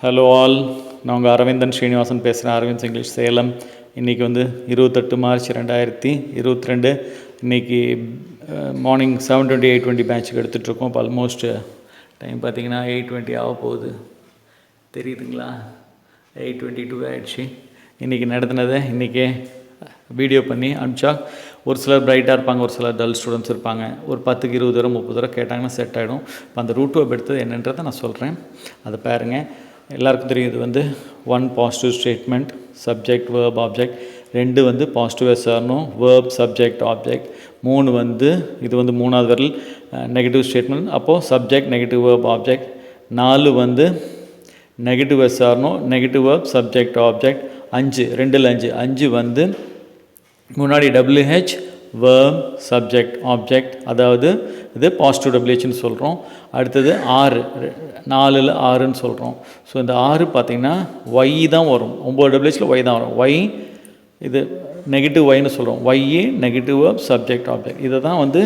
Hello all நான் உங்கள் அரவிந்தன் ஸ்ரீனிவாசன் பேசுகிறேன் அரவிந்த் இங்கிலீஷ் சேலம். இன்றைக்கி வந்து இருபத்தெட்டு மார்ச் ரெண்டாயிரத்தி இருபத்தி ரெண்டு. இன்றைக்கி morning seven twenty eight twenty பேட்சுக்கு எடுத்துகிட்ருக்கோம் இப்போ ஆல்மோஸ்ட் டைம் பார்த்திங்கன்னா எயிட் டுவெண்ட்டி ஆக போகுது. தெரியுதுங்களா? எயிட் டுவெண்ட்டி டூ ஆகிடுச்சு இன்றைக்கி நடத்தினதை இன்றைக்கே வீடியோ பண்ணி அனுப்பிச்சா ஒரு சிலர் பிரைட்டாக இருப்பாங்க ஒரு சிலர் டல் ஸ்டூடெண்ட்ஸ் இருப்பாங்க. ஒரு பத்துக்கு இருபது தூரம் முப்பது தூரம் கேட்டாங்கன்னா செட் ஆகிடும் இப்போ அந்த ரூட் வெப் எடுத்தது என்னன்றதை நான் சொல்கிறேன் அதை பாருங்கள் எல்லாருக்கும் தெரியும் இது வந்து one positive statement subject verb object ரெண்டு வந்து பாசிட்டிவ் எஸ்ஆர்னும் வேர்ப் சப்ஜெக்ட் ஆப்ஜெக்ட் மூணு வந்து இது வந்து மூணாவது வரல் நெகட்டிவ் ஸ்டேட்மெண்ட் அப்போது சப்ஜெக்ட் நெகட்டிவ் வேர்ப் ஆப்ஜெக்ட் நாலு வந்து நெகட்டிவ் எஸ்ஆர்னும் நெகட்டிவ் வேர்ப் சப்ஜெக்ட் ஆப்ஜெக்ட் அஞ்சு ரெண்டில் அஞ்சு. அஞ்சு வந்து முன்னாடி டபிள்யூஹெச் வேர்ப் சப்ஜெக்ட் ஆப்ஜெக்ட் அதாவது இது பாசிட்டிவ் டபிள்யூஹெச்னு சொல்கிறோம் அடுத்தது ஆறு நாலில் ஆறுன்னு சொல்கிறோம் ஸோ இந்த ஆறு பார்த்திங்கன்னா ஒய் தான் வரும். ஒம்பது டபிள்யூஹெச்சில் ஒய் தான் வரும். ஒய் இது நெகட்டிவ் ஒய்னு சொல்கிறோம் ஒய்இ நெகட்டிவ் வேர்ப் சப்ஜெக்ட் ஆப்ஜெக்ட் இதை தான் வந்து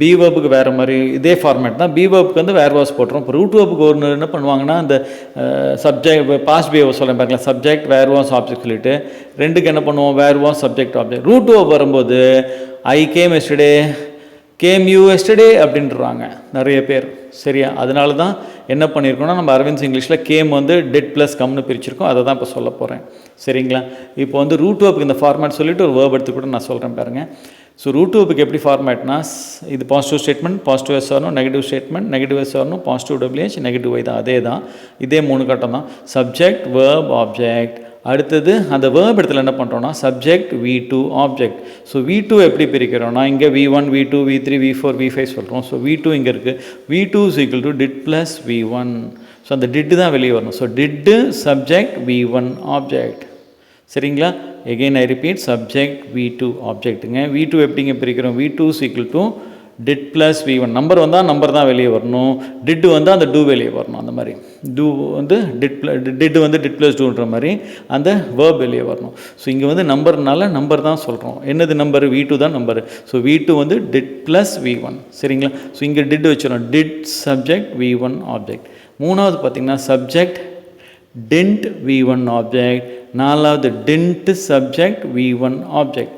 பி வேர்புக்கு வேறு மாதிரி இதே ஃபார்மேட் தான். பி வேர்புக்கு வந்து வேர் வாஸ் போட்டுரும். இப்போ ரூட் வேர்புக்கு ஒரு என்ன பண்ணுவாங்கன்னா அந்த சப்ஜெக்ட் பாஸ்ட் பிஹேவ் சொல்ல பாருங்களா சப்ஜெக்ட் வேர் வாஸ் ஆப்ஜெக்ட் சொல்லிட்டு ரெண்டுக்கு என்ன பண்ணுவோம்? Where was subject object root verb வரும்போது I came yesterday came you yesterday அப்படின்றாங்க நிறைய பேர். சரியா? அதனால தான் என்ன பண்ணியிருக்கோம்னா நம்ம அரவிந்த் இங்கிலீஷில் கேம் வந்து டெட் ப்ளஸ் கம்னு பிரிச்சிருக்கோம். அதை தான் இப்போ சொல்ல போகிறேன் சரிங்களா? இப்போ வந்து ரூட் வேர்ப்புக்கு இந்த ஃபார்மேட் சொல்லிவிட்டு ஒரு வேர்ப் எடுத்து கூட நான் சொல்கிறேன் பாருங்கள் ஸோ ரூட் வேர்ப்புக்கு எப்படி ஃபார்மேட்னா இது பாசிட்டிவ் ஸ்டேட்மெண்ட் பாசிட்டிவ் எஸ் வரணும் நெகட்டிவ் ஸ்டேட்மெண்ட் நெகட்டிவ் எஸ் வரணும் பாசிட்டிவ் டபிள்யூஹெச் நெகட்டிவ் ஒய் தான் அதே தான். இதே மூணு கட்டம் தான். சப்ஜெக்ட் வேர்ப் ஆப்ஜெக்ட் அடுத்தது அந்த வேர்ப் இடத்துல என்ன பண்ணுறோன்னா subject V two object so V two எப்படி பிரிக்கிறோம்னா இங்கே V one V two V three V four V five சொல்கிறோம் ஸோ வி டூ இங்கே இருக்குது V two is equal to did plus V one so அந்த டிட்டு தான் வெளியே வரணும். So did subject V one object சரிங்களா? Again I repeat subject V two ஆப்ஜெக்ட்டுங்க V two எப்படிங்க பிரிக்கிறோம்? V two equal to did plus V one number வந்தால் number தான் வெளியே வரணும். டிட்டு வந்தால் அந்த டூ வெளியே வரணும். அந்த மாதிரி. டூ வந்து டிட் ப்ள டிட்டு வந்து டிட் ப்ளஸ் டூன்ற மாதிரி அந்த வேர்ப் வெளியே வரணும். ஸோ இங்கே வந்து நம்பர்னால நம்பர் தான் சொல்கிறோம் என்னது நம்பர் வி டூ தான் நம்பர் ஸோ வி டூ வந்து டிட் ப்ளஸ் வி ஒன் சரிங்களா? ஸோ இங்கே டிட் வச்சிடும் did subject V one object மூணாவது பார்த்திங்கன்னா subject didn't V one object நாலாவது didn't subject V one object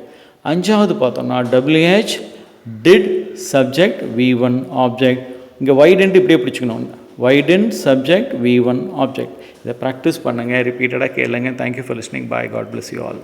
அஞ்சாவது பார்த்தோம்னா WH did subject V one object இங்கே வைடென்ட் இப்படியே பிடிச்சிக்கணும். Why didn't subject V one object இதை ப்ராக்டிஸ் பண்ணுங்கள் ரிப்பீட்டடாக கேளுங்க. Thank you for listening bye God bless you all